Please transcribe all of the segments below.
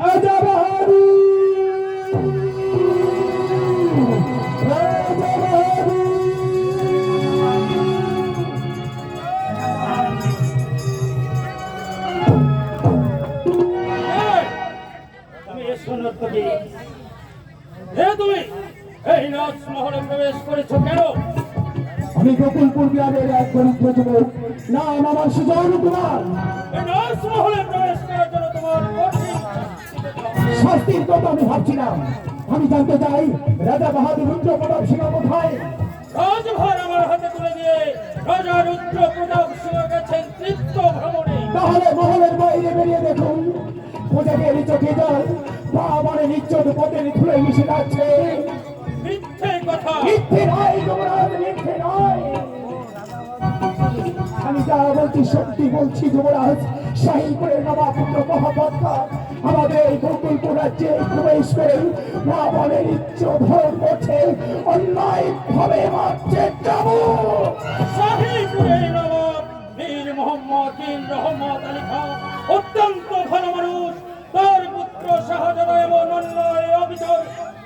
রাজা বাহাদুর রাজা বাহাদুর এই, এই রাজমহলে প্রবেশ করেছ কেন? আমি গোকুলপুর বিহারের এক দরিদ্র যুবক নাম আমার সুজয় কুমার এই রাজমহলে প্রবেশ করার জন্য তোমার। শাস্তির কথা আমি ভাবছিলাম। আমি জানতে চাই রাজা বাহাদুর রুদ্র প্রতাপ সিংহ কোথায়? রাজভার আমার হাতে তুলে দিয়ে রাজা রুদ্র প্রতাপ সিংহ গেছেন তীর্থ ভ্রমণে। তাহলে মহলের বাইরে বেরিয়ে দেখুন প্রজাদের চোখে জল বাবারে নিশ্চয় পথের ধুলে মিশে যাচ্ছে। মিথ্যে নয় যুবরাজ মিথ্যে নয় আমি যা বলছি সত্যি বলছি যুবরাজ শাহীপুরের নবাপুত্র মহাপত্তা আমাদের এই গোকুলপুর রাজ্যে প্রবেশ করে মা বনের ইচ্ছ ধর করছে অন্যায় ভাবে মারছে যাব। নবাব মোহাম্মদ রহমত আলী খান।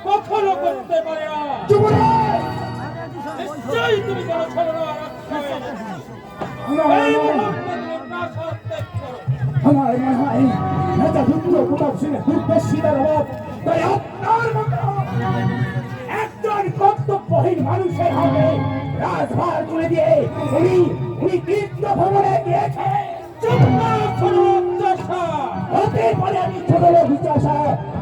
কখনো করতে পারে না। নিশ্চয়ই তুমি আমার মনে হয় দুর্দশিতার অভাব তাই আপনার একজন কর্তব্যহীন মানুষের হাতে রাজভার তুলে দিয়ে উনি উনি তীর্থ ভ্রমণে গিয়েছে। হতে পারে আমি ছোট লোক